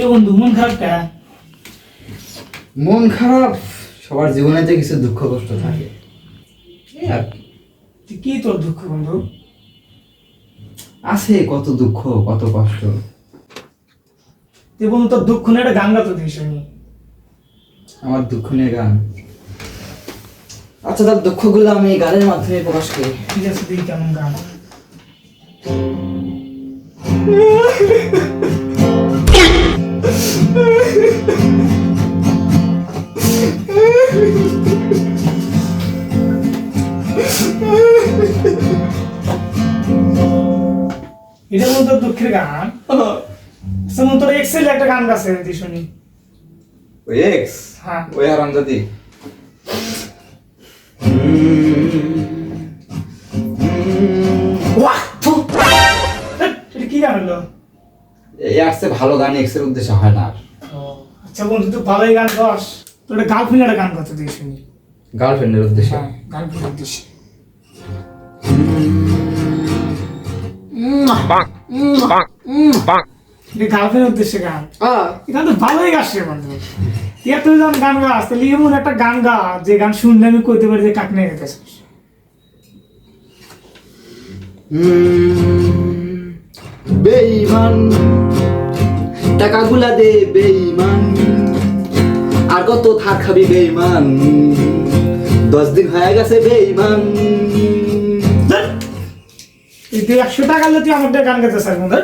এ বন্ধু মন খারাপ কে মন খারাপ? সবার জীবনে তো কিছু দুঃখ কষ্ট থাকে। আর তুই কি তোর দুঃখ বন্ধু? আছে কত দুঃখ কত কষ্ট। তুই বন্ধু তোর দুঃখ নিয়ে একটা গান গাতো দিস আমি। আমার দুঃখ নিয়ে গান। আচ্ছা তার দুঃখগুলো আমি গানের মাধ্যমে প্রকাশ করি। ঠিক আছে তুই কেমন গান। এটা মনে দুঃখের গান। যেমন তোর এক্সেল একটা গান গাছে তুই শুনি। ওই এক্স হ্যাঁ। ওই আরাম যদি ওয়াহ এটা কি গান হলো? এই আসছে ভালো গান এক্সের উদ্দেশ্যে হয় না আচ্ছা বন্ধু তুই ভালোই গান গাস। তোর একটা গার্লফ্রেন্ড একটা গান করতে তুই শুনি। গার্লফ্রেন্ডের উদ্দেশ্যে। উদ্দেশ্যে এটা গার্লফ্রেন্ড উদ্দেশ্যে গান। গান তো ভালোই গাছ রে বন্ধু এত যখন গান তাহলে এমন একটা গান গা যে গান শুনলে আমি কইতে পারি যে কাকনে গেতেছিস বেইমান টাকাগুলা দে বেইমান আর কত থাক খাবি বেইমান দশ দিন হয়ে গেছে বেইমান। একশো টাকা হলে তুই আমার দিয়ে গান গাইতে চাস বন্ধু